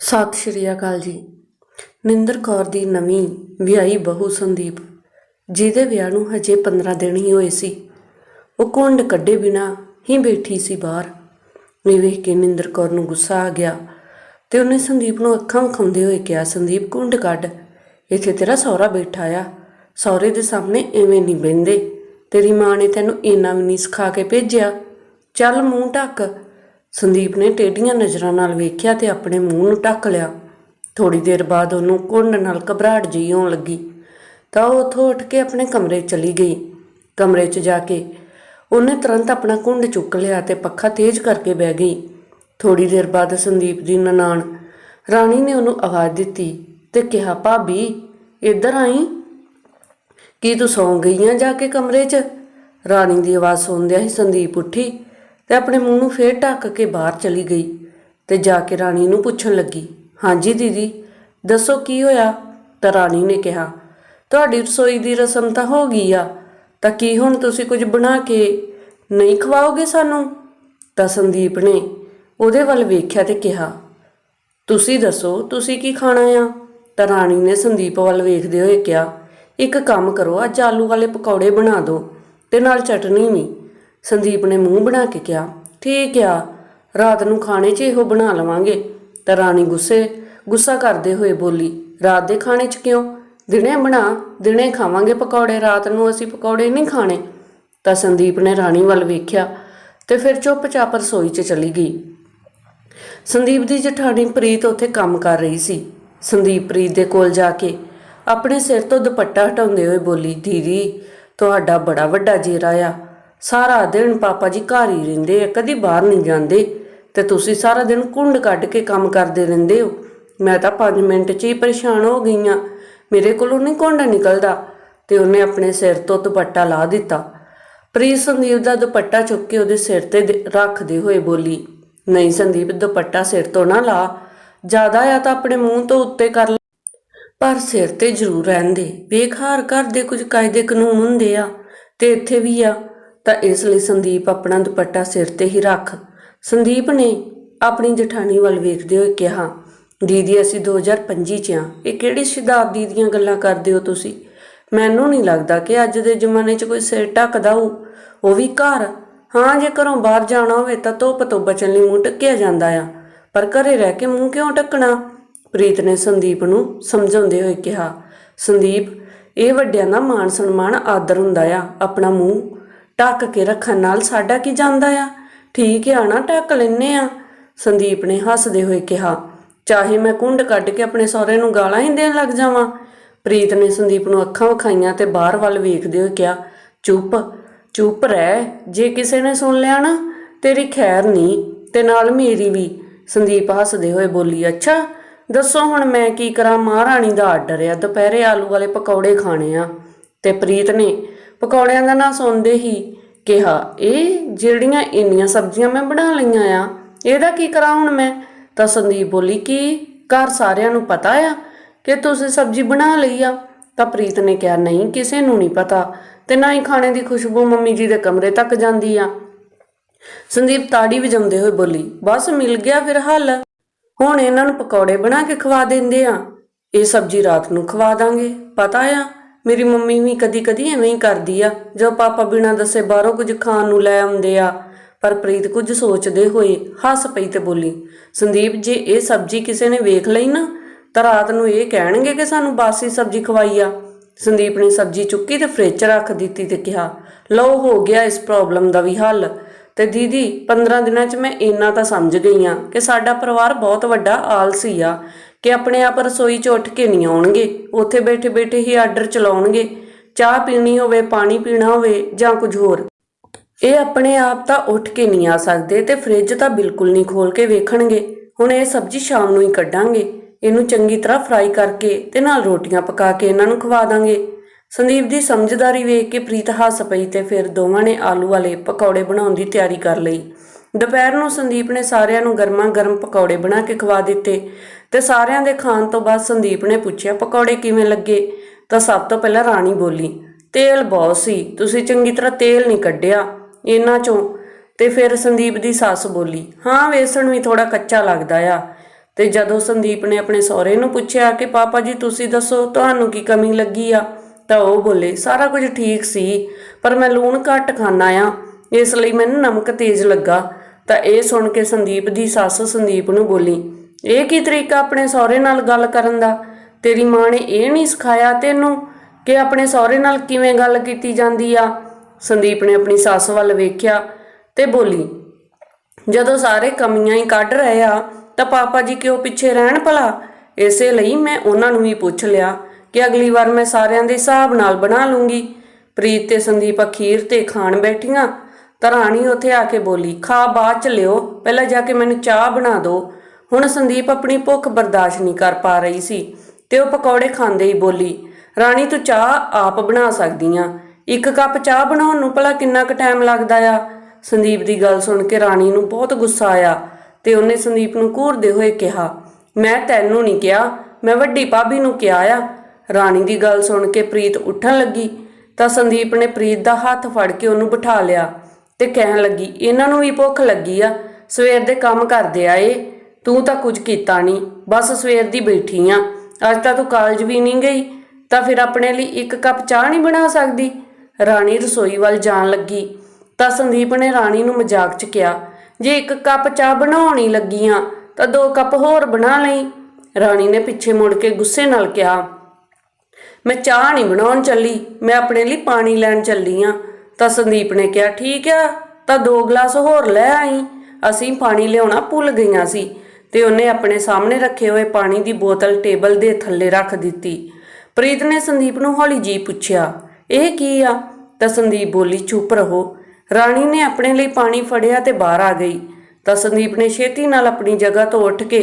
ਸਤਿ ਸ਼੍ਰੀ ਅਕਾਲ ਜੀ। ਨਿੰਦਰ ਕੌਰ ਦੀ ਨਵੀਂ ਵਿਆਹੀ ਬਹੂ ਸੰਦੀਪ, ਜਿਹਦੇ ਵਿਆਹ ਨੂੰ ਹਜੇ 15 ਦਿਨ ਹੀ ਹੋਏ ਸੀ। ਉਹ ਕੁੰਡ ਕੱਢੇ ਬਿਨਾ ਹੀ ਬੈਠੀ ਸੀ ਬਾਹਰ। ਇਹ ਵੇਖ ਕੇ ਨਿੰਦਰ ਕੌਰ ਨੂੰ ਗੁੱਸਾ ਆ ਗਿਆ ਤੇ ਉਹਨੇ ਸੰਦੀਪ ਨੂੰ ਅੱਖਾਂ ਵਿਖਾਉਂਦੇ ਹੋਏ ਕਿਹਾ, ਸੰਦੀਪ, ਕੁੰਡ ਕੱਢ। ਇੱਥੇ ਤੇਰਾ ਸਹੁਰਾ ਬੈਠਾ ਆ। ਸਹੁਰੇ ਦੇ ਸਾਹਮਣੇ ਐਵੇਂ ਨਹੀਂ ਬਹਿੰਦੇ। ਤੇਰੀ ਮਾਂ ਨੇ ਤੈਨੂੰ ਇੰਨਾ ਵੀ ਨਹੀਂ ਸਿਖਾ ਕੇ ਭੇਜਿਆ। ਚੱਲ ਮੂੰਹ ਢੱਕ। ਸੰਦੀਪ ਨੇ ਟੇਢੀਆਂ ਨਜ਼ਰਾਂ ਨਾਲ ਵੇਖਿਆ ਤੇ ਆਪਣੇ ਮੂੰਹ ਨੂੰ ਢੱਕ ਲਿਆ। ਥੋੜੀ ਦੇਰ ਬਾਅਦ ਉਹਨੂੰ ਕੁੰਡ ਨਾਲ ਘਬਰਾਹਟ ਜਿਹੀ ਹੋਣ ਲੱਗੀ। ਤਾਂ ਉਹ ਉੱਥੋਂ ਉੱਠ ਕੇ ਆਪਣੇ ਕਮਰੇ ਚਲੀ ਗਈ। ਕਮਰੇ 'ਚ ਜਾ ਕੇ ਉਹਨੇ ਤੁਰੰਤ ਆਪਣਾ ਕੁੰਡ ਚੁੱਕ ਲਿਆ ਤੇ ਪੱਖਾ ਤੇਜ਼ ਕਰਕੇ ਬਹਿ ਗਈ। ਥੋੜੀ ਦੇਰ ਬਾਅਦ ਸੰਦੀਪ ਦੀ ਨਨਾਣ ਰਾਣੀ ਨੇ ਉਹਨੂੰ ਆਵਾਜ਼ ਦਿੱਤੀ ਤੇ ਕਿਹਾ, ਭਾਬੀ, ਇੱਧਰ ਆਈ? ਕੀ ਤੂੰ ਸੌਂ ਗਈ ਆ ਜਾ ਕੇ ਕਮਰੇ 'ਚ? ਰਾਣੀ ਦੀ ਆਵਾਜ਼ ਸੁਣਦਿਆਂ ਹੀ ਸੰਦੀਪ ਉੱਠੀ। ਤੇ ਆਪਣੇ ਮੂੰਹ ਨੂੰ ਫੇਰ ਢੱਕ ਕੇ ਬਾਹਰ ਚਲੀ ਗਈ ਤੇ ਜਾ ਕੇ ਰਾਣੀ ਨੂੰ ਪੁੱਛਣ ਲੱਗੀ, ਹਾਂਜੀ ਦੀਦੀ, ਦੱਸੋ ਕੀ ਹੋਇਆ? ਤਾਂ ਰਾਣੀ ਨੇ ਕਿਹਾ, ਤੁਹਾਡੀ ਰਸੋਈ ਦੀ ਰਸਮ ਤਾਂ ਹੋ ਗਈ ਆ, ਤਾਂ ਕੀ ਹੁਣ ਤੁਸੀਂ ਕੁਝ ਬਣਾ ਕੇ ਨਹੀਂ ਖਵਾਓਗੇ ਸਾਨੂੰ? ਤਾਂ ਸੰਦੀਪ ਨੇ ਉਹਦੇ ਵੱਲ ਵੇਖਿਆ ਤੇ ਕਿਹਾ, ਤੁਸੀਂ ਦੱਸੋ, ਤੁਸੀਂ ਕੀ ਖਾਣਾ ਆ? ਤਾਂ ਰਾਣੀ ਨੇ ਸੰਦੀਪ ਵੱਲ ਵੇਖਦੇ ਹੋਏ ਕਿਹਾ, ਇੱਕ ਕੰਮ ਕਰੋ, ਅੱਜ ਆਲੂ ਵਾਲੇ ਪਕੌੜੇ ਬਣਾ ਦਿਓ ਤੇ ਨਾਲ ਚਟਨੀ ਵੀ। ਸੰਦੀਪ ਨੇ ਮੂੰਹ ਬਣਾ ਕੇ ਕਿਹਾ, ਠੀਕ ਆ, ਰਾਤ ਨੂੰ ਖਾਣੇ 'ਚ ਇਹੋ ਬਣਾ ਲਵਾਂਗੇ। ਤਾਂ ਰਾਣੀ ਗੁੱਸੇ, ਗੁੱਸਾ ਕਰਦੇ ਹੋਏ ਬੋਲੀ, ਰਾਤ ਦੇ ਖਾਣੇ 'ਚ ਕਿਉਂ? ਦਿਨੇ ਬਣਾ, ਦਿਨੇ ਖਾਵਾਂਗੇ ਪਕੌੜੇ, ਰਾਤ ਨੂੰ ਅਸੀਂ ਪਕੌੜੇ ਨਹੀਂ ਖਾਣੇ। ਤਾਂ ਸੰਦੀਪ ਨੇ ਰਾਣੀ ਵੱਲ ਵੇਖਿਆ ਤੇ ਫਿਰ ਚੁੱਪਚਾਪ ਰਸੋਈ 'ਚ ਚਲੀ ਗਈ। ਸੰਦੀਪ ਦੀ ਜਠਾਣੀ ਪ੍ਰੀਤ ਉੱਥੇ ਕੰਮ ਕਰ ਰਹੀ ਸੀ। ਸੰਦੀਪ ਪ੍ਰੀਤ ਦੇ ਕੋਲ ਜਾ ਕੇ ਆਪਣੇ ਸਿਰ ਤੋਂ ਦੁਪੱਟਾ ਹਟਾਉਂਦੇ ਹੋਏ ਬੋਲੀ, ਦੀਦੀ, ਤੁਹਾਡਾ ਬੜਾ ਵੱਡਾ ਜੇਰਾ ਆ। ਸਾਰਾ ਦਿਨ ਪਾਪਾ ਜੀ ਘਰ ਹੀ ਰਹਿੰਦੇ ਆ, ਕਦੀ ਬਾਹਰ ਨਹੀਂ ਜਾਂਦੇ। ਤੇ ਤੁਸੀਂ ਸਾਰਾ ਦਿਨ ਕੁੰਡ ਕੱਢ ਕੇ ਕੰਮ ਕਰਦੇ ਰਹਿੰਦੇ ਹੋ। ਮੈਂ ਤਾਂ 5 ਮਿੰਟ 'ਚ ਹੀ ਪਰੇਸ਼ਾਨ ਹੋ ਗਈ ਆ ਮੇਰੇ ਕੋਲੋਂ ਨਹੀਂ ਕੁੰਡ ਨਿਕਲਦਾ। ਤੇ ਉਹਨੇ ਆਪਣੇ ਸਿਰ ਤੋਂ ਦੁਪੱਟਾ ਲਾ ਦਿੱਤਾ। ਪ੍ਰੀਤ ਸੰਦੀਪ ਦਾ ਦੁਪੱਟਾ ਚੁੱਕ ਕੇ ਉਹਦੇ ਸਿਰ ਤੇ ਰੱਖਦੇ ਹੋਏ ਬੋਲੀ, ਨਹੀਂ ਸੰਦੀਪ, ਦੁਪੱਟਾ ਸਿਰ ਤੋਂ ਨਾ ਲਾ। ਜ਼ਿਆਦਾ ਆ ਤਾਂ ਆਪਣੇ ਮੂੰਹ ਤੋਂ ਉੱਤੇ ਕਰ ਲੈ। ਪਰ ਸਿਰ ਤੇ ਜ਼ਰੂਰ ਰਹਿੰਦੇ ਵੇਖ ਹਰ ਘਰ ਦੇ ਕੁਝ ਕਾਇਦੇ ਕਾਨੂੰਨ ਹੁੰਦੇ ਆ। ਤੇ ਇੱਥੇ ਵੀ ਆ। ਤਾਂ ਇਸ ਲਈ ਸੰਦੀਪ ਆਪਣਾ ਦੁਪੱਟਾ ਸਿਰ ਤੇ ਹੀ ਰੱਖ। ਸੰਦੀਪ ਨੇ ਆਪਣੀ ਜਠਾਣੀ ਵੱਲ ਵੇਖਦੇ ਹੋਏ ਕਿਹਾ, ਦੀਦੀ, ਅਸੀਂ 2025 ਚ ਆ। ਇਹ ਕਿਹੜੀ ਸ਼ਤਾਬਦੀ ਦੀਆਂ ਗੱਲਾਂ ਕਰਦੇ ਹੋ ਤੁਸੀਂ? ਮੈਨੂੰ ਨਹੀਂ ਲੱਗਦਾ ਕਿ ਅੱਜ ਦੇ ਜ਼ਮਾਨੇ 'ਚ ਕੋਈ ਸਿਰ ਢੱਕਦਾ ਹੋ ਉਹ ਵੀ ਘਰ। ਹਾਂ, ਜੇ ਘਰੋਂ ਬਾਹਰ ਜਾਣਾ ਹੋਵੇ ਤਾਂ ਧੁੱਪ ਤੋਂ ਬਚਣ ਲਈ ਮੂੰਹ ਢੱਕਿਆ ਜਾਂਦਾ ਆ। ਪਰ ਘਰੇ ਰਹਿ ਕੇ ਮੂੰਹ ਕਿਉਂ ਢੱਕਣਾ? ਪ੍ਰੀਤ ਨੇ ਸੰਦੀਪ ਨੂੰ ਸਮਝਾਉਂਦੇ ਹੋਏ ਕਿਹਾ, ਸੰਦੀਪ, ਇਹ ਵੱਡਿਆਂ ਦਾ ਮਾਣ ਸਨਮਾਨ ਆਦਰ ਹੁੰਦਾ ਆ। ਆਪਣਾ ਮੂੰਹ ਢੱਕ ਕੇ ਰੱਖਣ ਨਾਲ ਸਾਡਾ ਕੀ ਜਾਂਦਾ ਆ? ਠੀਕ ਆ ਨਾ, ਢੱਕ ਲੈਨੇ ਆ। ਸੰਦੀਪ ਨੇ ਹੱਸਦੇ ਹੋਏ ਕਿਹਾ, ਚਾਹੇ ਮੈਂ ਕੁੰਡ ਕੱਢ ਕੇ ਆਪਣੇ ਸਹੁਰੇ ਨੂੰ ਗਾਲਾਂ ਹੀ ਦੇਣ ਲੱਗ ਜਾਵਾਂ। ਪ੍ਰੀਤ ਨੇ ਸੰਦੀਪ ਨੂੰ ਅੱਖਾਂ ਵਿਖਾਈਆਂ ਤੇ ਬਾਹਰ ਵੱਲ ਵੇਖਦੇ ਹੋਏ ਕਿਹਾ, ਚੁੱਪ ਚੁੱਪ ਰਹਿ, ਜੇ ਕਿਸੇ ਨੇ ਸੁਣ ਲਿਆ ਨਾ, ਤੇਰੀ ਖੈਰ ਨਹੀਂ ਤੇ ਨਾਲ ਮੇਰੀ ਵੀ। ਸੰਦੀਪ ਹੱਸਦੇ ਹੋਏ ਬੋਲੀ, ਅੱਛਾ, ਦੱਸੋ ਹੁਣ ਮੈਂ ਕੀ ਕਰਾਂ? ਮਹਾਰਾਣੀ ਦਾ ਆਰਡਰ ਆ ਦੁਪਹਿਰੇ ਆਲੂ ਵਾਲੇ ਪਕੌੜੇ ਖਾਣੇ ਆ। ਤੇ ਪ੍ਰੀਤ ਨੇ ਪਕੌੜਿਆਂ ਦਾ ਨਾਂ ਸੁਣਦੇ ਹੀ ਕਿਹਾ, ਇਹ ਜਿਹੜੀਆਂ ਇੰਨੀਆਂ ਸਬਜ਼ੀਆਂ ਮੈਂ ਬਣਾ ਲਈਆਂ ਆ, ਇਹਦਾ ਕੀ ਕਰਾਂ ਹੁਣ ਮੈਂ? ਤਾਂ ਸੰਦੀਪ ਬੋਲੀ, ਕਿ ਘਰ ਸਾਰਿਆਂ ਨੂੰ ਪਤਾ ਆ ਕਿ ਤੁਸੀਂ ਸਬਜ਼ੀ ਬਣਾ ਲਈ ਆ? ਤਾਂ ਪ੍ਰੀਤ ਨੇ ਕਿਹਾ, ਨਹੀਂ, ਕਿਸੇ ਨੂੰ ਨਹੀਂ ਪਤਾ ਤੇ ਨਾ ਹੀ ਖਾਣੇ ਦੀ ਖੁਸ਼ਬੂ ਮੰਮੀ ਜੀ ਦੇ ਕਮਰੇ ਤੱਕ ਜਾਂਦੀ ਆ। ਸੰਦੀਪ ਤਾੜੀ ਵਜਾਉਂਦੇ ਹੋਏ ਬੋਲੀ, ਬਸ ਮਿਲ ਗਿਆ ਫਿਰ ਹੱਲ। ਹੁਣ ਇਹਨਾਂ ਨੂੰ ਪਕੌੜੇ ਬਣਾ ਕੇ ਖਵਾ ਦਿੰਦੇ ਆ। ਇਹ ਸਬਜ਼ੀ ਰਾਤ ਨੂੰ ਖਵਾ ਦਾਂਗੇ, ਪਤਾ ਆ? ਮੇਰੀ ਮੰਮੀ ਵੀ ਕਦੀ ਕਦੀ ਐਵੇਂ ਹੀ ਕਰਦੀ ਆ। ਜੋ ਪਾਪਾ ਬਿਨਾਂ ਦੱਸੇ ਬਾਹਰੋਂ ਕੁਝ ਖਾਣ ਨੂੰ ਲੈ ਆਉਂਦੇ ਆ। ਪਰ ਪ੍ਰੀਤ ਕੁਝ ਸੋਚਦੇ ਹੋਏ ਹੱਸ ਪਈ ਤੇ ਬੋਲੀ, ਸੰਦੀਪ, ਜੇ ਇਹ ਸਬਜ਼ੀ ਕਿਸੇ ਨੇ ਵੇਖ ਲਈ ਨਾ, ਤਾਂ ਰਾਤ ਨੂੰ ਇਹ ਕਹਿਣਗੇ ਕਿ ਸਾਨੂੰ ਬਾਸੀ ਸਬਜ਼ੀ ਖਵਾਈ ਆ। ਸੰਦੀਪ ਨੇ ਸਬਜ਼ੀ ਚੁੱਕੀ ਤੇ ਫ੍ਰਿਜ 'ਚ ਰੱਖ ਦਿੱਤੀ ਤੇ ਕਿਹਾ, ਲਓ, ਹੋ ਗਿਆ ਇਸ ਪ੍ਰੋਬਲਮ ਦਾ ਵੀ ਹੱਲ। ਤੇ ਦੀਦੀ 15 ਦਿਨਾਂ 'ਚ ਮੈਂ ਇੰਨਾ ਤਾਂ ਸਮਝ ਗਈ ਆ ਕਿ ਸਾਡਾ ਪਰਿਵਾਰ ਬਹੁਤ ਵੱਡਾ ਆਲਸੀ ਆ। ਕਿ ਆਪਣੇ ਆਪ ਰਸੋਈ 'ਚ ਉੱਠ ਕੇ ਨਹੀਂ ਆਉਣਗੇ। ਉੱਥੇ ਬੈਠੇ ਬੈਠੇ ਹੀ ਆਰਡਰ ਚਲਾਉਣਗੇ। ਚਾਹ ਪੀਣੀ ਹੋਵੇ, ਪਾਣੀ ਪੀਣਾ ਹੋਵੇ ਜਾਂ ਕੁਝ ਹੋਰ। ਇਹ ਆਪਣੇ ਆਪ ਤਾਂ ਉੱਠ ਕੇ ਨਹੀਂ ਆ ਸਕਦੇ ਤੇ ਫ੍ਰਿਜ ਤਾਂ ਬਿਲਕੁਲ ਨਹੀਂ ਖੋਲ ਕੇ ਵੇਖਣਗੇ। ਹੁਣ ਇਹ ਸਬਜ਼ੀ ਸ਼ਾਮ ਨੂੰ ਹੀ ਕੱਢਾਂਗੇ। ਇਹਨੂੰ ਚੰਗੀ ਤਰ੍ਹਾਂ ਫਰਾਈ ਕਰਕੇ ਤੇ ਨਾਲ ਰੋਟੀਆਂ ਪਕਾ ਕੇ ਇਹਨਾਂ ਨੂੰ ਖਵਾ ਦਾਂਗੇ। ਸੰਦੀਪ ਦੀ ਸਮਝਦਾਰੀ ਵੇਖ ਕੇ ਪ੍ਰੀਤ ਹੱਸ ਪਈ ਤੇ ਫਿਰ ਦੋਵਾਂ ਨੇ ਆਲੂ ਵਾਲੇ ਪਕੌੜੇ ਬਣਾਉਣ ਦੀ ਤਿਆਰੀ ਕਰ ਲਈ। ਦੁਪਹਿਰ ਨੂੰ ਸੰਦੀਪ ਨੇ ਸਾਰਿਆਂ ਨੂੰ ਗਰਮਾ ਗਰਮ ਪਕੌੜੇ ਬਣਾ ਕੇ ਖਵਾ ਦਿੱਤੇ ਤੇ ਸਾਰਿਆਂ ਦੇ ਖਾਣ ਤੋਂ ਬਾਅਦ ਸੰਦੀਪ ਨੇ ਪੁੱਛਿਆ, ਪਕੌੜੇ ਕਿਵੇਂ ਲੱਗੇ? ਤਾਂ ਸਭ ਤੋਂ ਪਹਿਲਾਂ ਰਾਣੀ ਬੋਲੀ, ਤੇਲ ਬਹੁਤ ਸੀ, ਤੁਸੀਂ ਚੰਗੀ ਤਰ੍ਹਾਂ ਤੇਲ ਨਹੀਂ ਕੱਢਿਆ ਇਹਨਾਂ ਚੋਂ। ਤੇ ਫਿਰ ਸੰਦੀਪ ਦੀ ਸੱਸ ਬੋਲੀ, ਹਾਂ, ਵੇਸਣ ਵੀ ਥੋੜਾ ਕੱਚਾ ਲੱਗਦਾ ਆ। ਤੇ ਜਦੋਂ ਸੰਦੀਪ ਨੇ ਆਪਣੇ ਸਹੁਰੇ ਨੂੰ ਪੁੱਛਿਆ ਕਿ, ਪਾਪਾ ਜੀ, ਤੁਸੀਂ ਦੱਸੋ ਤੁਹਾਨੂੰ ਕੀ ਕਮੀ ਲੱਗੀ ਆ? ਤਾਂ ਉਹ ਬੋਲੇ, ਸਾਰਾ ਕੁਝ ਠੀਕ ਸੀ, ਪਰ ਮੈਂ ਲੂਣ ਘੱਟ ਖਾਣਾ ਆ, ਇਸ ਲਈ ਮੈਨੂੰ ਨਮਕ ਤੇਜ਼ ਲੱਗਾ। ਤਾਂ ਇਹ ਸੁਣ ਕੇ ਸੰਦੀਪ ਦੀ ਸੱਸ ਸੰਦੀਪ ਨੂੰ ਬੋਲੀ, ਇਹ ਕੀ ਤਰੀਕਾ ਆਪਣੇ ਸਹੁਰੇ ਨਾਲ ਗੱਲ ਕਰਨ ਦਾ? ਤੇਰੀ ਮਾਂ ਨੇ ਇਹ ਨਹੀਂ ਸਿਖਾਇਆ ਤੈਨੂੰ ਕਿ ਆਪਣੇ ਸਹੁਰੇ ਨਾਲ ਕਿਵੇਂ ਗੱਲ ਕੀਤੀ ਜਾਂਦੀ ਆ? ਸੰਦੀਪ ਨੇ ਆਪਣੀ ਸੱਸ ਵੱਲ ਵੇਖਿਆ ਤੇ ਬੋਲੀ, ਜਦੋਂ ਸਾਰੇ ਕਮੀਆਂ ਹੀ ਕੱਢ ਰਹੇ ਆ, ਤਾਂ ਪਾਪਾ ਜੀ ਕਿਉਂ ਪਿੱਛੇ ਰਹਿਣ ਭਲਾ? ਇਸੇ ਲਈ ਮੈਂ ਉਹਨਾਂ ਨੂੰ ਵੀ ਪੁੱਛ ਲਿਆ ਕਿ ਅਗਲੀ ਵਾਰ ਮੈਂ ਸਾਰਿਆਂ ਦੇ ਹਿਸਾਬ ਨਾਲ ਬਣਾ ਲੂੰਗੀ। ਪ੍ਰੀਤ ਤੇ ਸੰਦੀਪ ਅਖੀਰ ਤੇ ਖਾਣ ਬੈਠੀਆਂ ਤਾਂ ਰਾਣੀ ਉੱਥੇ ਆ ਕੇ ਬੋਲੀ, ਖਾ ਬਾਅਦ ਚ ਲਿਓ, ਪਹਿਲਾਂ ਜਾ ਕੇ ਮੈਨੂੰ ਚਾਹ ਬਣਾ ਦਿਓ ਹੁਣ ਸੰਦੀਪ ਆਪਣੀ ਭੁੱਖ ਬਰਦਾਸ਼ਤ ਨਹੀਂ ਕਰ ਪਾ ਰਹੀ ਸੀ ਤੇ ਉਹ ਪਕੌੜੇ ਖਾਂਦੇ ਹੀ ਬੋਲੀ, ਰਾਣੀ ਤੂੰ ਚਾਹ ਆਪ ਬਣਾ ਸਕਦੀ ਆ। ਇੱਕ ਕੱਪ ਚਾਹ ਬਣਾਉਣ ਨੂੰ ਭਲਾ ਕਿੰਨਾ ਕੁ ਟਾਈਮ ਲੱਗਦਾ ਆ? ਸੰਦੀਪ ਦੀ ਗੱਲ ਸੁਣ ਕੇ ਰਾਣੀ ਨੂੰ ਬਹੁਤ ਗੁੱਸਾ ਆਇਆ ਤੇ ਉਹਨੇ ਸੰਦੀਪ ਨੂੰ ਘੂਰਦੇ ਹੋਏ ਕਿਹਾ, ਮੈਂ ਤੈਨੂੰ ਨਹੀਂ ਕਿਹਾ, ਮੈਂ ਵੱਡੀ ਭਾਬੀ ਨੂੰ ਕਿਹਾ ਆ। ਰਾਣੀ ਦੀ ਗੱਲ ਸੁਣ ਕੇ ਪ੍ਰੀਤ ਉੱਠਣ ਲੱਗੀ ਤਾਂ ਸੰਦੀਪ ਨੇ ਪ੍ਰੀਤ ਦਾ ਹੱਥ ਫੜ ਕੇ ਉਹਨੂੰ ਬਿਠਾ ਲਿਆ। ਤੇ ਕਹਿਣ ਲੱਗੀ, ਇਹਨਾਂ ਨੂੰ ਵੀ ਭੁੱਖ ਲੱਗੀ ਆ। ਸਵੇਰ ਦੇ ਕੰਮ ਕਰਦੇ ਆਏ। ਤੂੰ ਤਾਂ ਕੁਝ ਕੀਤਾ ਨਹੀਂ। ਬਸ ਸਵੇਰ ਦੀ ਬੈਠੀ ਆ। ਅੱਜ ਤਾਂ ਤੂੰ ਕਾਲਜ ਵੀ ਨਹੀਂ ਗਈ। ਤਾਂ ਫਿਰ ਆਪਣੇ ਲਈ ਇੱਕ ਕੱਪ ਚਾਹ ਨਹੀਂ ਬਣਾ ਸਕਦੀ? ਰਾਣੀ ਰਸੋਈ ਵੱਲ ਜਾਣ ਲੱਗੀ। ਤਾਂ ਸੰਦੀਪ ਨੇ ਰਾਣੀ ਨੂੰ ਮਜ਼ਾਕ 'ਚ ਕਿਹਾ, ਜੇ ਇੱਕ ਕੱਪ ਚਾਹ ਬਣਾਉਣੀ ਲੱਗੀਆਂ ਤਾਂ ਦੋ ਕੱਪ ਹੋਰ ਬਣਾ ਲਈ। ਰਾਣੀ ਨੇ ਪਿੱਛੇ ਮੁੜ ਕੇ ਗੁੱਸੇ ਨਾਲ ਕਿਹਾ, ਮੈਂ ਚਾਹ ਨਹੀਂ ਬਣਾਉਣ ਚੱਲੀ। ਮੈਂ ਆਪਣੇ ਲਈ ਪਾਣੀ ਲੈਣ ਚੱਲੀ ਆ। ਤਾਂ ਸੰਦੀਪ ਨੇ ਕਿਹਾ, ਠੀਕ ਆ, ਤਾਂ ਦੋ ਗਲਾਸ ਹੋਰ ਲੈ ਆਈ। ਅਸੀਂ ਪਾਣੀ ਲਿਆਉਣਾ ਭੁੱਲ ਗਈਆਂ ਸੀ ਤੇ ਉਹਨੇ ਆਪਣੇ ਸਾਹਮਣੇ ਰੱਖੇ ਹੋਏ ਪਾਣੀ ਦੀ ਬੋਤਲ ਟੇਬਲ ਦੇ ਥੱਲੇ ਰੱਖ ਦਿੱਤੀ। ਪ੍ਰੀਤ ਨੇ ਸੰਦੀਪ ਨੂੰ ਹੌਲੀ ਜੀ ਪੁੱਛਿਆ, ਇਹ ਕੀ ਆ? ਤਾਂ ਸੰਦੀਪ ਬੋਲੀ, ਚੁੱਪ ਰਹੋ। ਰਾਣੀ ਨੇ ਆਪਣੇ ਲਈ ਪਾਣੀ ਫੜਿਆ ਤੇ ਬਾਹਰ ਆ ਗਈ। ਤਾਂ ਸੰਦੀਪ ਨੇ ਛੇਤੀ ਨਾਲ ਆਪਣੀ ਜਗ੍ਹਾ ਤੋਂ ਉੱਠ ਕੇ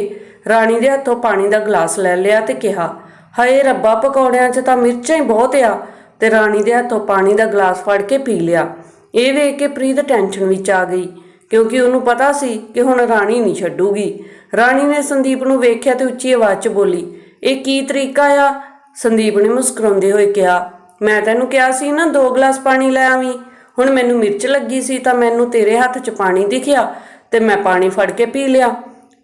ਰਾਣੀ ਦੇ ਹੱਥੋਂ ਪਾਣੀ ਦਾ ਗਲਾਸ ਲੈ ਲਿਆ ਤੇ ਕਿਹਾ, ਹਾਏ ਰੱਬਾ, ਪਕੌੜਿਆਂ 'ਚ ਤਾਂ ਮਿਰਚਾਂ ਹੀ ਬਹੁਤ ਆ। ਤੇ ਰਾਣੀ ਦੇ ਹੱਥੋਂ ਪਾਣੀ ਦਾ ਗਲਾਸ ਫੜ ਕੇ ਪੀ ਲਿਆ। ਇਹ ਵੇਖ ਕੇ ਪ੍ਰੀਤ ਟੈਨਸ਼ਨ ਵਿੱਚ ਆ ਗਈ, ਕਿਉਂਕਿ ਉਹਨੂੰ ਪਤਾ ਸੀ ਕਿ ਹੁਣ ਰਾਣੀ ਨਹੀਂ ਛੱਡੂਗੀ। ਰਾਣੀ ਨੇ ਸੰਦੀਪ ਨੂੰ ਵੇਖਿਆ ਤੇ ਉੱਚੀ ਆਵਾਜ਼ 'ਚ ਬੋਲੀ, ਇਹ ਕੀ ਤਰੀਕਾ ਆ? ਸੰਦੀਪ ਨੇ ਮੁਸਕਰਾਉਂਦੇ ਹੋਏ ਕਿਹਾ, ਮੈਂ ਤੈਨੂੰ ਕਿਹਾ ਸੀ ਨਾ ਦੋ ਗਲਾਸ ਪਾਣੀ ਲੈ ਆਵੀਂ। ਹੁਣ ਮੈਨੂੰ ਮਿਰਚ ਲੱਗੀ ਸੀ ਤਾਂ ਮੈਨੂੰ ਤੇਰੇ ਹੱਥ 'ਚ ਪਾਣੀ ਦਿਖਿਆ ਤੇ ਮੈਂ ਪਾਣੀ ਫੜ ਕੇ ਪੀ ਲਿਆ।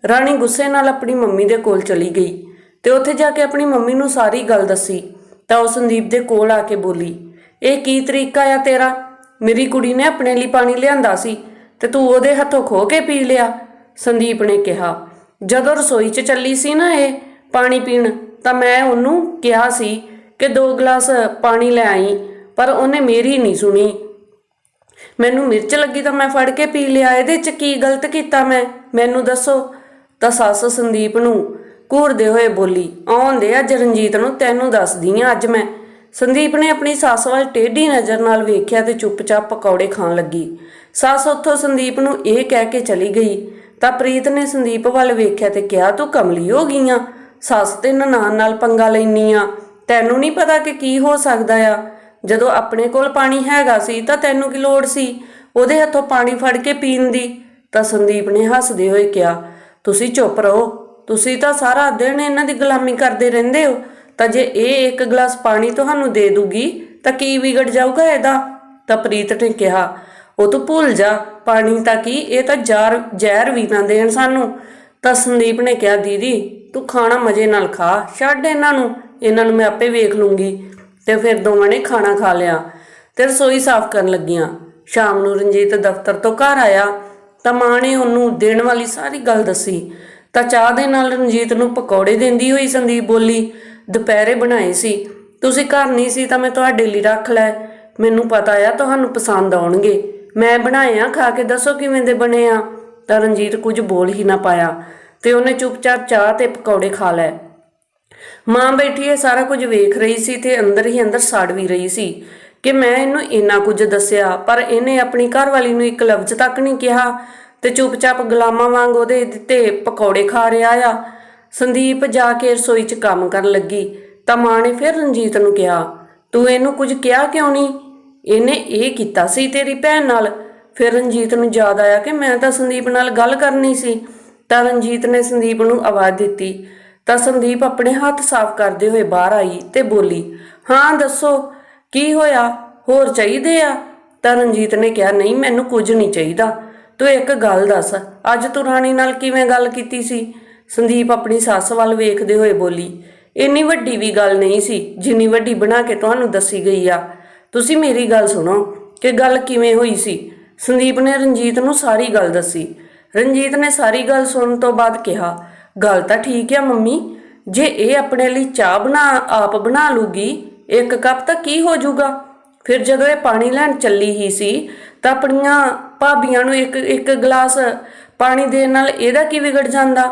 ਰਾਣੀ ਗੁੱਸੇ ਨਾਲ ਆਪਣੀ ਮੰਮੀ ਦੇ ਕੋਲ ਚਲੀ ਗਈ ਤੇ ਉੱਥੇ ਜਾ ਕੇ ਆਪਣੀ ਮੰਮੀ ਨੂੰ ਸਾਰੀ ਗੱਲ ਦੱਸੀ। ਤਾਂ ਉਹ ਸੰਦੀਪ ਦੇ ਕੋਲ ਆ ਕੇ ਬੋਲੀ, ਇਹ ਕੀ ਤਰੀਕਾ ਆ ਤੇਰਾ? ਮੇਰੀ ਕੁੜੀ ਨੇ ਆਪਣੇ ਲਈ ਪਾਣੀ ਲਿਆਂਦਾ ਸੀ ਤੇ ਤੂੰ ਉਹਦੇ ਹੱਥੋਂ ਖੋ ਕੇ ਪੀ ਲਿਆ। ਸੰਦੀਪ ਨੇ ਕਿਹਾ, ਜਦੋਂ ਰਸੋਈ 'ਚ ਚੱਲੀ ਸੀ ਨਾ ਇਹ ਪਾਣੀ ਪੀਣ, ਤਾਂ ਮੈਂ ਉਹਨੂੰ ਕਿਹਾ ਸੀ ਕਿ ਦੋ ਗਲਾਸ ਪਾਣੀ ਲੈ ਆਈ, ਪਰ ਉਹਨੇ ਮੇਰੀ ਨਹੀਂ ਸੁਣੀ। ਮੈਨੂੰ ਮਿਰਚ ਲੱਗੀ ਤਾਂ ਮੈਂ ਫੜ ਕੇ ਪੀ ਲਿਆ, ਇਹਦੇ 'ਚ ਕੀ ਗਲਤ ਕੀਤਾ ਮੈਂ? ਮੈਨੂੰ ਦੱਸੋ। ਤਾਂ ਸੱਸ ਸੰਦੀਪ ਨੂੰ ਘੂਰਦੇ ਹੋਏ ਬੋਲੀ, ਆਉਂਦੇ ਅੱਜ ਰਣਜੀਤ ਨੂੰ ਤੈਨੂੰ ਦੱਸਦੀ ਆ, ਅੱਜ ਮੈਂ। ਸੰਦੀਪ ਨੇ ਆਪਣੀ ਸੱਸ ਵੱਲ ਟੇਢੀ ਨਜ਼ਰ ਨਾਲ ਵੇਖਿਆ ਤੇ ਚੁੱਪਚਾਪ ਪਕੌੜੇ ਖਾਣ ਲੱਗੀ। ਸੱਸ ਉੱਥੋਂ ਸੰਦੀਪ ਨੂੰ ਇਹ ਕਹਿ ਕੇ ਚਲੀ ਗਈ, ਤਾਂ ਪ੍ਰੀਤ ਨੇ ਸੰਦੀਪ ਵੱਲ ਵੇਖਿਆ ਤੇ ਕਿਹਾ, ਤੂੰ ਕਮਲੀ ਹੋ ਗਈ ਆ। ਸੱਸ ਤੇ ਨਨਾਣ ਨਾਲ ਪੰਗਾ ਲੈਨੀ ਆ। ਤੈਨੂੰ ਨਹੀਂ ਪਤਾ ਕਿ ਕੀ ਹੋ ਸਕਦਾ ਆ। ਜਦੋਂ ਆਪਣੇ ਕੋਲ ਪਾਣੀ ਹੈਗਾ ਸੀ, ਤਾਂ ਤੈਨੂੰ ਕੀ ਲੋੜ ਸੀ? ਉਹਦੇ ਹੱਥੋਂ ਪਾਣੀ ਫੜ ਕੇ ਪੀਣ ਦੀ? ਤਾਂ ਸੰਦੀਪ ਨੇ ਹੱਸਦੇ ਹੋਏ ਕਿਹਾ, ਤੁਸੀਂ ਚੁੱਪ ਰਹੋ। ਤੁਸੀਂ ਤਾਂ ਸਾਰਾ ਦਿਨ ਇਹਨਾਂ ਦੀ ਗੁਲਾਮੀ ਕਰਦੇ ਰਹਿੰਦੇ ਹੋ। ਤਾਂ ਜੇ ਇਹ ਇੱਕ ਗਲਾਸ ਪਾਣੀ ਤੁਹਾਨੂੰ ਦੇ ਦੂਗੀ, ਤਾਂ ਕੀ ਵਿਗੜ ਜਾਊਗਾ ਇਹਦਾ? ਤਾਂ ਪ੍ਰੀਤ ਨੇ ਕਿਹਾ, ਉਹ ਤੂੰ ਭੁੱਲ ਜਾ, ਪਾਣੀ ਤਾਂ ਕੀ, ਇਹ ਤਾਂ ਜ਼ਹਿਰ ਜ਼ਹਿਰ ਵੀ ਨਾ ਦੇਣ ਸਾਨੂੰ। ਤਾਂ ਸੰਦੀਪ ਨੇ ਕਿਹਾ, ਦੀਦੀ, ਤੂੰ ਖਾਣਾ ਮਜ਼ੇ ਨਾਲ ਖਾ, ਛੱਡ ਇਹਨਾਂ ਨੂੰ ਇਹਨਾਂ ਨੂੰ ਮੈਂ ਆਪੇ ਵੇਖ ਲੂੰਗੀ। ਤੇ ਫਿਰ ਦੋਵਾਂ ਨੇ ਖਾਣਾ ਖਾ ਲਿਆ ਤੇ ਰਸੋਈ ਸਾਫ਼ ਕਰਨ ਲੱਗੀਆਂ। ਸ਼ਾਮ ਨੂੰ ਰਣਜੀਤ ਦਫ਼ਤਰ ਤੋਂ ਘਰ ਆਇਆ, ਤਾਂ ਮਾਂ ਨੇ ਉਹਨੂੰ ਦੇਣ ਵਾਲੀ ਸਾਰੀ ਗੱਲ ਦੱਸੀ। ਤਾਂ ਚਾਹ ਦੇ ਨਾਲ ਰਣਜੀਤ ਨੂੰ ਪਕੌੜੇ ਦਿੰਦੀ ਹੋਈ ਸੰਦੀਪ ਬੋਲੀ, ਦੁਪਹਿਰੇ ਬਣਾਏ ਸੀ। ਤੁਸੀਂ ਘਰ ਨਹੀਂ ਸੀ ਤਾਂ ਮੈਂ ਤੁਹਾਡੇ ਲਈ ਰੱਖ ਲੈ। ਮੈਨੂੰ ਪਤਾ ਆ ਤੁਹਾਨੂੰ ਪਸੰਦ ਆਉਣਗੇ। ਮੈਂ ਬਣਾਏ ਆ, ਖਾ ਕੇ ਦੱਸੋ ਕਿਵੇਂ ਦੇ ਬਣੇ ਆ। ਤਾਂ ਰਣਜੀਤ ਕੁਝ ਬੋਲ ਹੀ ਨਾ ਪਾਇਆ ਤੇ ਉਹਨੇ ਚੁੱਪਚਾਪ ਚਾਹ ਤੇ ਪਕੌੜੇ ਖਾ ਲਏ। ਮਾਂ ਬੈਠੀ ਇਹ ਸਾਰਾ ਕੁਝ ਵੇਖ ਰਹੀ ਸੀ ਤੇ ਅੰਦਰ ਹੀ ਅੰਦਰ ਸੜ ਵੀ ਰਹੀ ਸੀ ਕਿ ਮੈਂ ਇਹਨੂੰ ਇੰਨਾ ਕੁਝ ਦੱਸਿਆ, ਪਰ ਇਹਨੇ ਆਪਣੀ ਘਰਵਾਲੀ ਨੂੰ ਇੱਕ ਲਫ਼ਜ਼ ਤੱਕ ਨਹੀਂ ਕਿਹਾ। ਤੇ ਚੁੱਪਚਾਪ ਗੁਲਾਮਾਂ ਵਾਂਗ ਉਹਦੇ ਦਿੱਤੇ ਪਕੌੜੇ ਖਾ ਰਿਹਾ ਆ। ਸੰਦੀਪ ਜਾ ਕੇ ਰਸੋਈ 'ਚ ਕੰਮ ਕਰਨ ਲੱਗੀ, ਤਾਂ ਮਾਂ ਨੇ ਫਿਰ ਰਣਜੀਤ ਨੂੰ ਕਿਹਾ, ਤੂੰ ਇਹਨੂੰ ਕੁਝ ਕਿਹਾ ਕਿਉਂ ਨਹੀਂ ਇਹਨੇ ਇਹ ਕੀਤਾ ਸੀ ਤੇਰੀ ਭੈਣ ਨਾਲ। ਫਿਰ ਰਣਜੀਤ ਨੂੰ ਯਾਦ ਆਇਆ ਕਿ ਮੈਂ ਤਾਂ ਸੰਦੀਪ ਨਾਲ ਗੱਲ ਕਰਨੀ ਸੀ, ਤਾਂ ਰਣਜੀਤ ਨੇ ਸੰਦੀਪ ਨੂੰ ਆਵਾਜ਼ ਦਿੱਤੀ। ਤਾਂ ਸੰਦੀਪ ਆਪਣੇ ਹੱਥ ਸਾਫ਼ ਕਰਦੇ ਹੋਏ ਬਾਹਰ ਆਈ ਤੇ ਬੋਲੀ, ਹਾਂ, ਦੱਸੋ, ਕੀ ਹੋਇਆ? ਹੋਰ ਚਾਹੀਦੇ ਆ? ਤਾਂ ਰਣਜੀਤ ਨੇ ਕਿਹਾ, ਨਹੀਂ, ਮੈਨੂੰ ਕੁਝ ਨਹੀਂ ਚਾਹੀਦਾ। ਤੂੰ ਇੱਕ ਗੱਲ ਦੱਸ, ਅੱਜ ਤੂੰ ਰਾਣੀ ਨਾਲ ਕਿਵੇਂ ਗੱਲ ਕੀਤੀ ਸੀ? ਸੰਦੀਪ ਆਪਣੀ ਸੱਸ ਵੱਲ ਵੇਖਦੇ ਹੋਏ ਬੋਲੀ, ਇੰਨੀ ਵੱਡੀ ਵੀ ਗੱਲ ਨਹੀਂ ਸੀ, ਜਿੰਨੀ ਵੱਡੀ ਬਣਾ ਕੇ ਤੁਹਾਨੂੰ ਦੱਸੀ ਗਈ ਆ। ਤੁਸੀਂ ਮੇਰੀ ਗੱਲ ਸੁਣੋ, ਕਿ ਗੱਲ ਕਿਵੇਂ ਹੋਈ ਸੀ? ਸੰਦੀਪ ਨੇ ਰਣਜੀਤ ਨੂੰ ਸਾਰੀ ਗੱਲ ਦੱਸੀ। ਰਣਜੀਤ ਨੇ ਸਾਰੀ ਗੱਲ ਸੁਣਨ ਤੋਂ ਬਾਅਦ ਕਿਹਾ, ਗੱਲ ਤਾਂ ਠੀਕ ਆ ਮੰਮੀ, ਜੇ ਇਹ ਆਪਣੇ ਲਈ ਚਾਹ ਬਣਾ, ਆਪ ਬਣਾ ਲੂਗੀ, ਇੱਕ ਕੱਪ ਤਾਂ ਕੀ ਹੋ ਜਾਊਗਾ? ਫਿਰ ਜਦੋਂ ਇਹ ਪਾਣੀ ਲੈਣ ਚੱਲੀ ਹੀ ਸੀ ਤਾਂ ਆਪਣੀਆਂ ਭਾਬੀਆਂ ਨੂੰ ਇੱਕ ਇੱਕ ਗਲਾਸ ਪਾਣੀ ਦੇਣ ਨਾਲ ਇਹਦਾ ਕੀ ਵਿਗੜ ਜਾਂਦਾ?